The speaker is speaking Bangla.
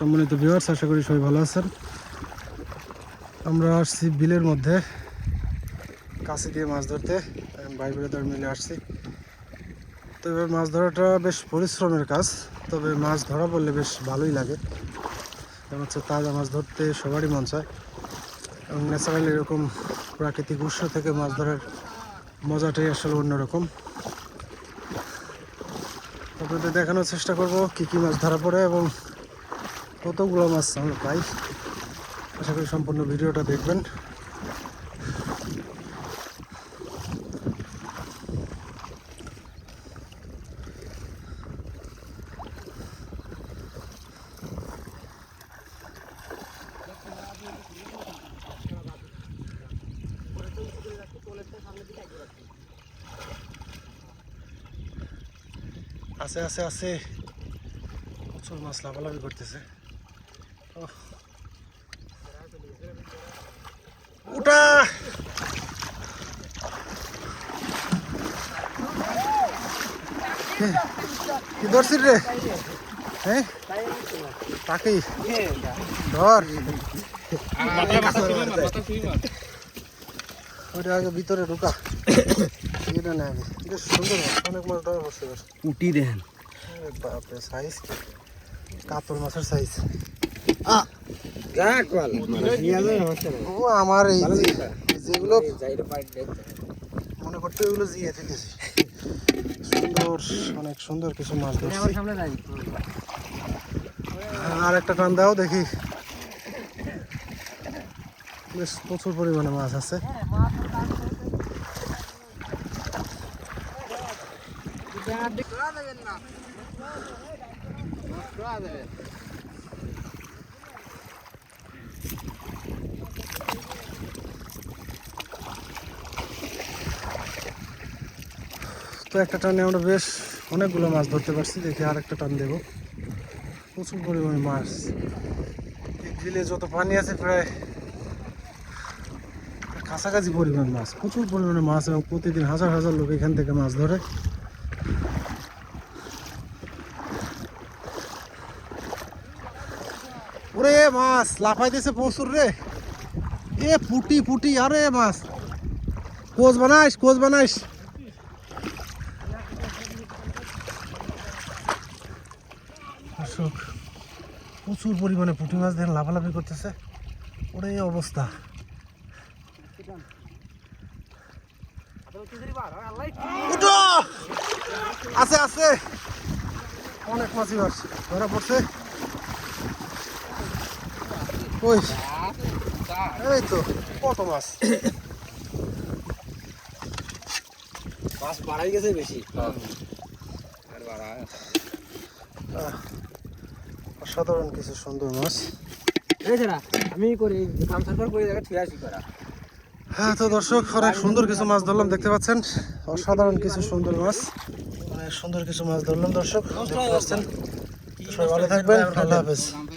সম্মানিত ভিউয়ার্স আশা করি সবাই ভালো আছেন। আমরা আসছি বিলের মধ্যে, কাছে দিয়ে মাছ ধরতে ভাই ব্রাদার মিলে আসছি। তবে মাছ ধরাটা বেশ পরিশ্রমের কাজ, তবে মাছ ধরা বললে বেশ ভালোই লাগে। কারণ হচ্ছে তাজা মাছ ধরতে সবারই মন চায়। এবং ন্যাচারাল এরকম প্রাকৃতিক উৎস থেকে মাছ ধরার মজাটাই আসলে অন্যরকম। আপনাদের দেখানোর চেষ্টা করব কি কি মাছ ধরা পড়ে এবং কতগুলো মাছ আমরা পাই? আশা করি সম্পূর্ণ ভিডিওটা দেখবেন। আছে আছে আছে। প্রচুর মাছ লাফালাফি করতেছে। উঠা। কে- ধরছিস রে? হ্যাঁ? তাকেই। ধর। আগে ভিতরে ঢুকা। এটা না আগে বেশ সুন্দর অনেক মাছ ধরা পড়ছে এবার। উটি দেন। বাপরে সাইজ কাতল মাছের সাইজ মনে এগুলো জিয়ে সুন্দর, অনেক সুন্দর কিছু মাছ আর একটা টান দাও দেখি। বেশ, প্রচুর পরিমাণে মাছ আছে। তো একটা টানে আমরা বেশ অনেকগুলো মাছ ধরতে পারছি, দেখি আর একটা টান দেবো। প্রচুর পরিমাণে মাছ। বিলে যত পানি আছে প্রায় কাছাকাছি পরিমাণ মাছ, প্রচুর পরিমাণে মাছ এবং প্রতিদিন হাজার হাজার লোক এখান থেকে মাছ ধরে। ওরে মাছ, লাফাইতেছে প্রচুর রে। এ পুটি পুটি, আরে মাছ। Coach বানাইস coach বানাইস। প্রচুর পরিমাণে পুঁটি মাছ দেখেন, লাফালাফি করতেছে। ওরে অবস্থা। উঠো! আছে আছে। অনেক মাছই মাছ ধরা পড়ছে। ওই। এই তো কত মাছ? মাছ বাড়াই গেছে বেশি। আর বাড়া আহ, অসাধারণ কিছু সুন্দর মাছ। আমি করি কাম সার্ভার করে জায়গা ঠিক আসি করা। হ্যাঁ তো দর্শক অনেক সুন্দর কিছু মাছ ধরলাম দেখতে পাচ্ছেন? অসাধারণ কিছু সুন্দর মাছ। অনেক সুন্দর কিছু মাছ ধরলাম দর্শক। দেখতে পাচ্ছেন? সবাই ভালো থাকবেন আল্লাহ হাফেজ।